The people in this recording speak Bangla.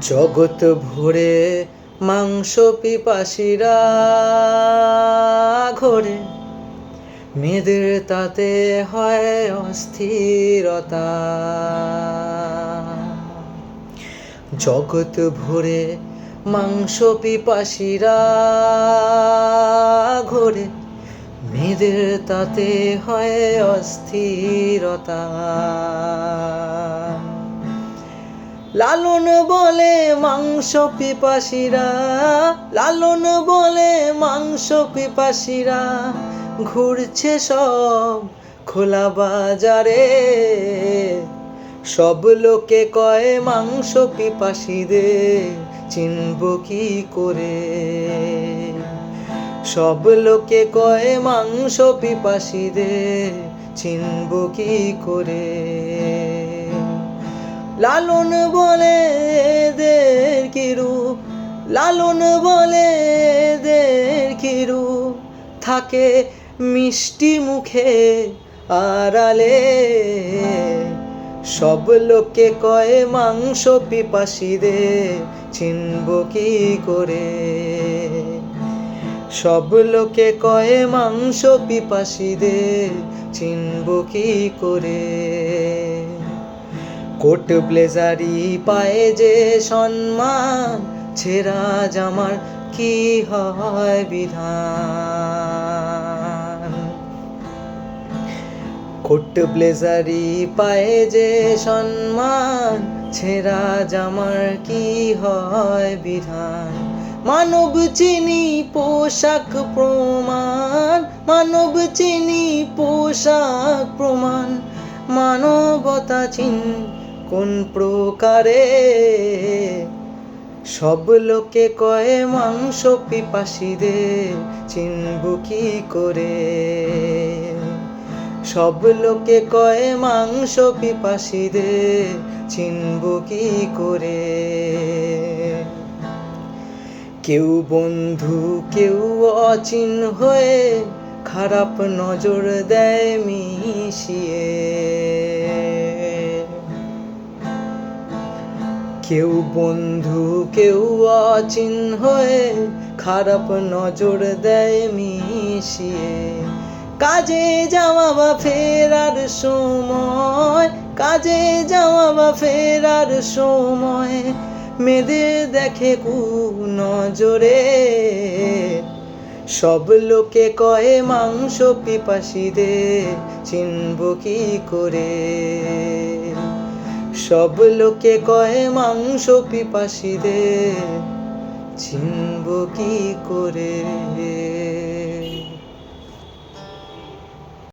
জগৎ ভরে মাংস পিপাসীরা ঘরে। মেয়েদের তাতে হয় অস্থিরতা। জগৎ ভরে মাংস পিপাসীরা ঘরে। মেয়েদের তাতে হয় অস্থিরতা। লালন বলে মাংস পিপাসীরা, লালন বলে মাংস পিপাসীরা, ঘুরছে সব খোলা বাজারে। সব লোকে কয়, মাংস পিপাসীদের চিনব কি করে? সব লোকে কয়, মাংস পিপাসীদের চিনব কি করে? লালন বলে এদের কি রূপ? লালন বলে এদের কি রূপ? থাকে মিষ্টি মুখে আড়ালে। সব লোকে কয়ে, মাংস পিপাসীদের চিনব কি করে? সব লোকে কয়ে, মাংস পিপাসীদের চিনব কি করে? কোট ব্লেজারি পায়ে যে সম্মান, ছেঁড়া জামার কি হয় বিধান? কোট ব্লেজারি পায়ে যে সম্মান, ছেঁড়া জামার কি হয় বিধান? মানব চিনি পোশাক প্রমাণ, মানব চিনি পোশাক প্রমাণ, মানবতা চিন কোন প্রকারে? সব লোকে কয়ে, মাংস পিপাসীদের চিনব কি করে? সব লোকে কয়ে, মাংস পিপাসীদের চিনব কি করে? কেউ বন্ধু, কেউ অচিন হয়ে খারাপ নজর দেয় মিশিয়ে। কেউ বন্ধু, কেউ অচিন হয়ে খারাপ নজর দেয় মিশিয়ে। কাজে যাওয়া বা ফেরার সময়, কাজে যাওয়া বা ফেরার সময় মেয়েদের দেখে কু নজরে। সব লোকে কয়ে, মাংস পিপাসীদের চিনব কি করে? সব লোকে কয়ে মাংস পিপাসীদের চিনব কি করে?